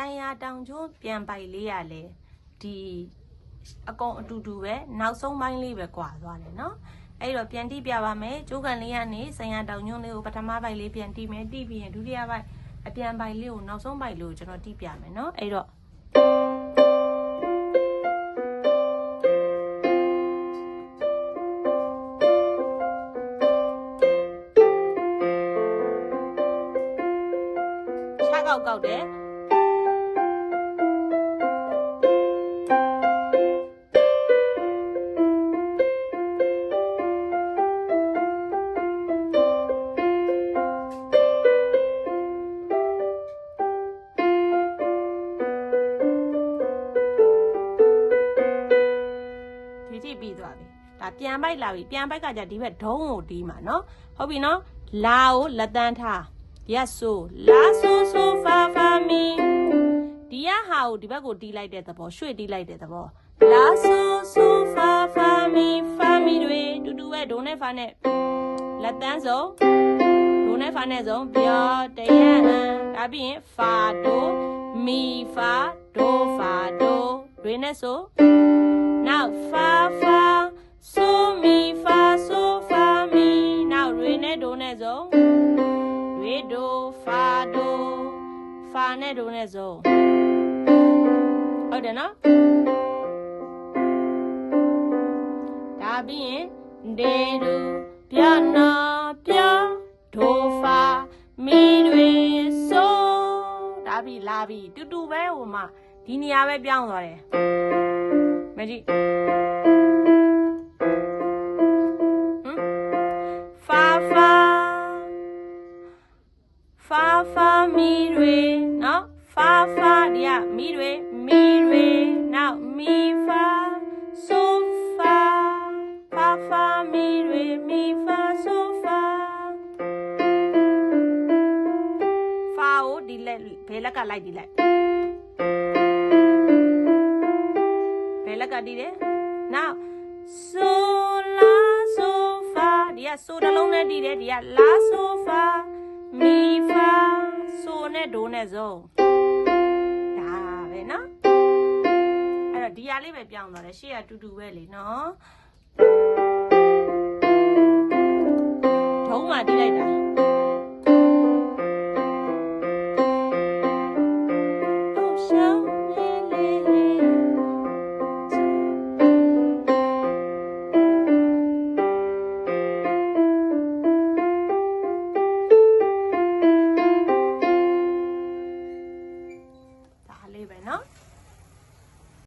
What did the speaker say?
ဆိုင်ရာတောင်ကျွန်းပြန်ပိုက်လေးရလဲဒီအကုန်အတူတူပဲနောက်ဆုံးပိုင်းလေးပဲကွာသွားတယ်နော်အဲ့တော့ပြန်တိပြပါမယ်ကျိုးကန်လေးကနေဆိုင်ရာတောင်ကျွန်းလေးကိုပထမပိုက်လေးပြန်တိမယ်တိပြီးရင်ဒုတိယပိုက်အပြန်ပိုက်လေးကိုနောက်ဆုံးပိုက်လေးကိုကျွန်တော်တိပြမယ်နော်အဲ့တော့ခြားကောက်ကောက်တယ် ပြီးသွားပြီဒါပြန်ပိုက်လာပြီပြန်ပိုက်ကကြဒီဘက်ဒုံးကိုတီးမှာနော်ဟုတ်ပြီနော်လာကိုလက်တန်းထား yes so la so so fa fa mi ဒီရဟာကိုဒီဘက်ကိုတီးလိုက်တဲ့သဘောရွှေ့တီးလိုက်တဲ့သဘော la so so fa fa mi fa mi တွေတူတူပဲဒုံးနဲ့ဖာနဲ့လက်တန်းစုံဒုံးနဲ့ဖာနဲ့စုံပြောတရံဒါပြီးရင် fa do mi fa do fa do တွေနဲ့ဆို ဒုံးနဲ့စုံ re do fa do fa နဲ့ဒုံးနဲ့စုံဟုတ်တယ်နော်ဒါပြီးရင် de do ပြနာပြဒိုဖာမီတွေဆိုဒါပြီးလာပြီးတူတူပဲဟိုမှာဒီနေရာပဲပြောင်းသွားတယ်မကြည့် ဖာဖာဒီကမီတွေမီတွေနောက်မီဖာဆိုဖာဖာဖာမီတွေမီဖာဆိုဖာဖာကိုဒီလက်ဘယ်လက်ကလိုက်ဒီလိုက်ဘယ်လက်ကဒီလဲနောက်ဆိုလာဆိုဖာဒီကဆိုတစ်လုံးနဲ့ဒီတယ်ဒီကလာဆိုဖာမီဖာဆိုနဲ့ဒိုနဲ့စုံ တယ်နော်အဲ့တော့ဒီဟာလေးပဲပြောင်းသွားတယ်ရှေ့ကတူတူပဲလေနော်ထုံးမှတီးလိုက်တာ